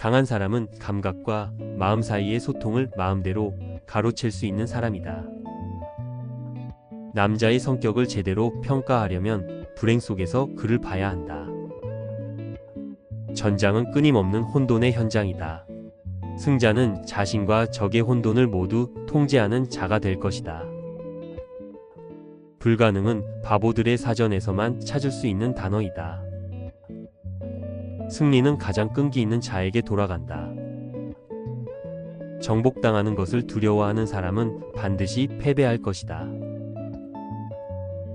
강한 사람은 감각과 마음 사이의 소통을 마음대로 가로챌 수 있는 사람이다. 남자의 성격을 제대로 평가하려면 불행 속에서 그를 봐야 한다. 전장은 끊임없는 혼돈의 현장이다. 승자는 자신과 적의 혼돈을 모두 통제하는 자가 될 것이다. 불가능은 바보들의 사전에서만 찾을 수 있는 단어이다. 승리는 가장 끈기 있는 자에게 돌아간다. 정복당하는 것을 두려워하는 사람은 반드시 패배할 것이다.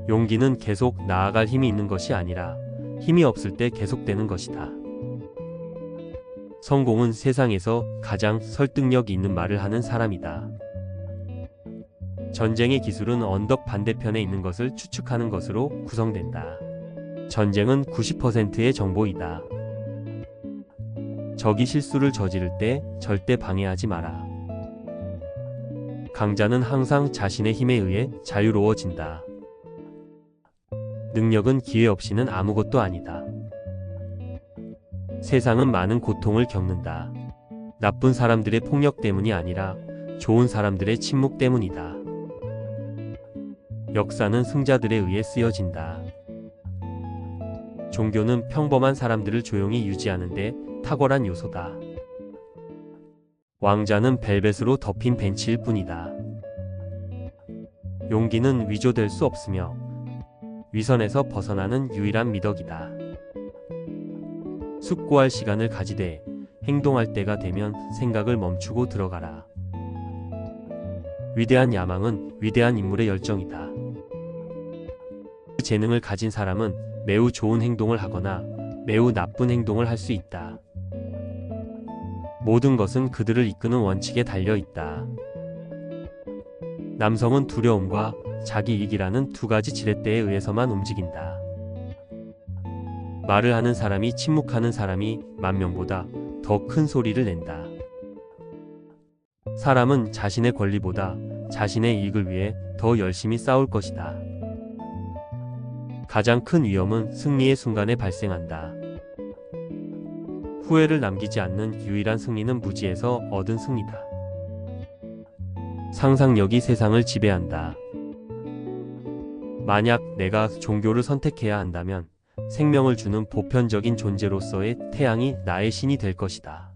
용기는 계속 나아갈 힘이 있는 것이 아니라 힘이 없을 때 계속되는 것이다. 성공은 세상에서 가장 설득력 있는 말을 하는 사람이다. 전쟁의 기술은 언덕 반대편에 있는 것을 추측하는 것으로 구성된다. 전쟁은 90%의 정보이다. 적이 실수를 저지를 때 절대 방해하지 마라. 강자는 항상 자신의 힘에 의해 자유로워진다. 능력은 기회 없이는 아무것도 아니다. 세상은 많은 고통을 겪는다. 나쁜 사람들의 폭력 때문이 아니라 좋은 사람들의 침묵 때문이다. 역사는 승자들에 의해 쓰여진다. 종교는 평범한 사람들을 조용히 유지하는데 탁월한 요소다. 왕자는 벨벳으로 덮인 벤치일 뿐이다. 용기는 위조될 수 없으며 위선에서 벗어나는 유일한 미덕이다. 숙고할 시간을 가지되 행동할 때가 되면 생각을 멈추고 들어가라. 위대한 야망은 위대한 인물의 열정이다. 그 재능을 가진 사람은 매우 좋은 행동을 하거나 매우 나쁜 행동을 할 수 있다. 모든 것은 그들을 이끄는 원칙에 달려 있다. 남성은 두려움과 자기 이익이라는 두 가지 지렛대에 의해서만 움직인다. 말을 하는 사람이 침묵하는 사람이 만 명보다 더 큰 소리를 낸다. 사람은 자신의 권리보다 자신의 이익을 위해 더 열심히 싸울 것이다. 가장 큰 위험은 승리의 순간에 발생한다. 후회를 남기지 않는 유일한 승리는 무지에서 얻은 승리다. 상상력이 세상을 지배한다. 만약 내가 종교를 선택해야 한다면 생명을 주는 보편적인 존재로서의 태양이 나의 신이 될 것이다.